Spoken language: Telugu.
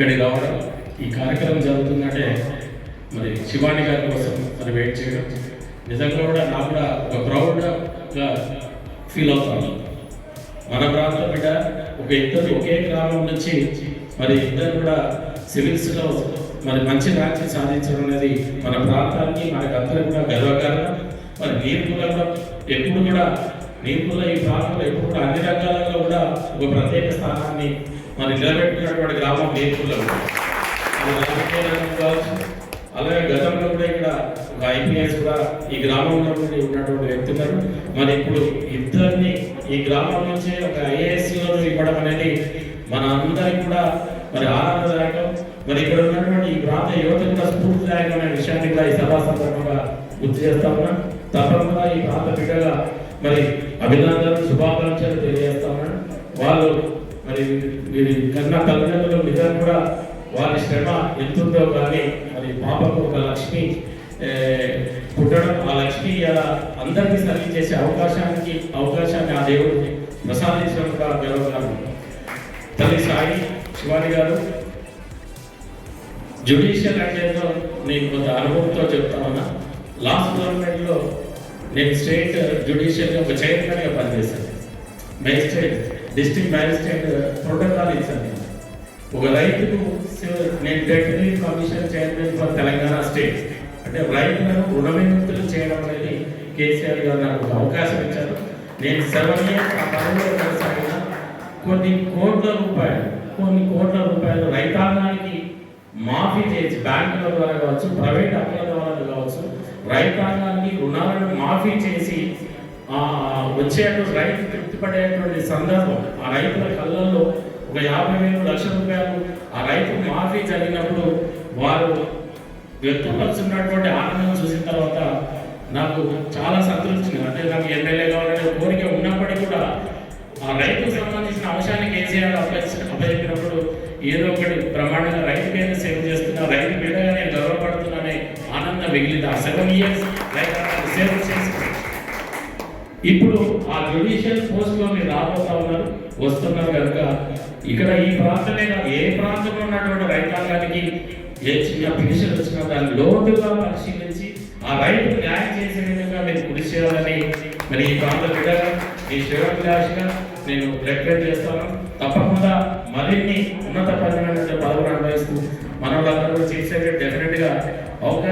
ఇక్కడికి రావడం ఈ కార్యక్రమం జరుగుతుందంటే మరి శివాని గారి కోసం మరి వెయిట్ చేయడం. నిజంగా కూడా నాకు కూడా ఒక ప్రౌడ్గా ఫీల్ అవుతాను. మన ప్రాంతం బిడ్డ ఒక ఇద్దరు ఒకే గ్రామం నుంచి మరి ఇద్దరు కూడా సివిల్స్లో మరి మంచి ర్యాంక్ సాధించడం అనేది మన ప్రాంతానికి మనకు అందరూ కూడా గర్వకారణం. మరి నీర్పుల కూడా ఎప్పుడు కూడా నీర్పుల ఈ ప్రాంతంలో ఎప్పుడు కూడా అన్ని రంగాలలో కూడా ఒక ప్రత్యేక స్థానాన్ని మరి నిలబెట్టుకున్నటువంటి గ్రామం నీర్పుల కావచ్చు అలాగే గతంలో కూడా ఇక్కడ ఒక ఐపీఎస్ కూడా ఈ గ్రామంలో నుండి ఉన్నటువంటి వ్యక్తి ఉన్నారు మరి ఇప్పుడు ఇద్దరిని ఈ గ్రామం నుంచి ఒక ఐఏఎస్ ఇవ్వడం అనేది మన అందరికి కూడా మరి ఆనందదాయకం. మరి ఇక్కడ ఉన్నటువంటి ఈ ప్రాంత యువత కూడా స్ఫూర్తిదాయకం విషయాన్ని కూడా ఈ సభా సందర్భంగా గుర్తు చేస్తా ఉన్నా. తప్పకుండా ఈ ప్రాంత బిడ్డగా మరి అభినందనలు శుభాకాంక్షలు తెలియజేస్తా ఉన్నాను వాళ్ళు మరి వీరి కన్నా తల్లిదండ్రులు నిజంగా కూడా వారి శ్రమ ఎంతుందో కానీ మరి పాపకు ఒక లక్ష్మి పుట్టడం ఆ లక్ష్మి ఇలా అందరికీ సర్వీ చేసే అవకాశానికి అవకాశాన్ని ఆ దేవుడు ప్రసాదించడం కూడా తల్లి సాయి శివాని గారు జ్యుడిషియల్ అటెండర్లో నేను కొంత అనుభవంతో చెప్తా ఉన్నా. లాస్ట్ గవర్నమెంట్లో నేను స్టేట్ జ్యుడిషియల్ ఒక చైర్మన్గా పనిచేశాను. మేజిస్ట్రేట్. డిస్ట్రిక్ట్ మ్యాజిస్ట్రేట్ ప్రోటోకాల్ ఇచ్చింది ఒక రైతుకు నేను deputy commission chairman for Telangana state. అంటే రైతులను రుణ విముక్తులు చేయడం అనేది కేసీఆర్ గారు నాకు ఒక అవకాశం ఇచ్చారు. నేను సెవెన్ ఇయర్స్ ఆ పదవిలో కొనసాగిన కొన్ని కోట్ల రూపాయలు కొన్ని కోట్ల రూపాయలు రైతాంగానికి మాఫీ చేసి బ్యాంకుల ద్వారా కావచ్చు ప్రైవేట్ అప్పుల ద్వారా కావచ్చు రైతాంగానికి రుణాలను మాఫీ చేసి ఆ వచ్చేటువంటి రైతు తృప్తి పడేటువంటి సందర్భం ఆ రైతుల కళ్ళల్లో ఒక యాభై వేలు లక్ష రూపాయలు ఆ రైతు మాఫీ జరిగినప్పుడు వారు వ్యక్తపరుచున్నటువంటి ఆనందం చూసిన తర్వాత నాకు చాలా సంతృప్తి. అంటే నాకు ఎమ్మెల్యే కావాలనే కోరిక ఉన్నప్పటికీ కూడా ఆ రైతుకు సంబంధించిన అంశాన్ని కేసీఆర్ అప్పగించిన అప్పచెప్పినప్పుడు ఏదో ఒకటి ప్రమాణంగా రైతుకైనా సేవ చేస్తున్నా రైతు మీద నేను గౌరవపడుతున్నానే ఆనందం మిగిలింది. ఆ సెవెన్ ఇయర్స్ రైతు సేవ చేసి ఇప్పుడు ఆ జ్యుడిషియల్ పోస్ట్లో మీరు రాబోతా ఉన్నారు వస్తున్నారు కనుక ఇక్కడ ఈ ప్రాంతమే ఏ ప్రాంతంలో ఉన్నటువంటి రైతాంగానికి ఏ చిన్న పిటిషన్ వచ్చినా దాన్ని లోతుగా పరిశీలించి ఆ రైతు న్యాయం చేసే విధంగా మీరు కృషి చేయాలని మరి ఈ ప్రాంత బిడ్డగా ఈ శ్రీరామిలాషగా నేను రిక్వెస్ట్ చేస్తాను. తప్పకుండా మరిన్ని ఉన్నత పదమైనటువంటి పదవులు అనుభవిస్తూ మన వాళ్ళందరూ చీఫ్ సెక్రటరీ అవకాశం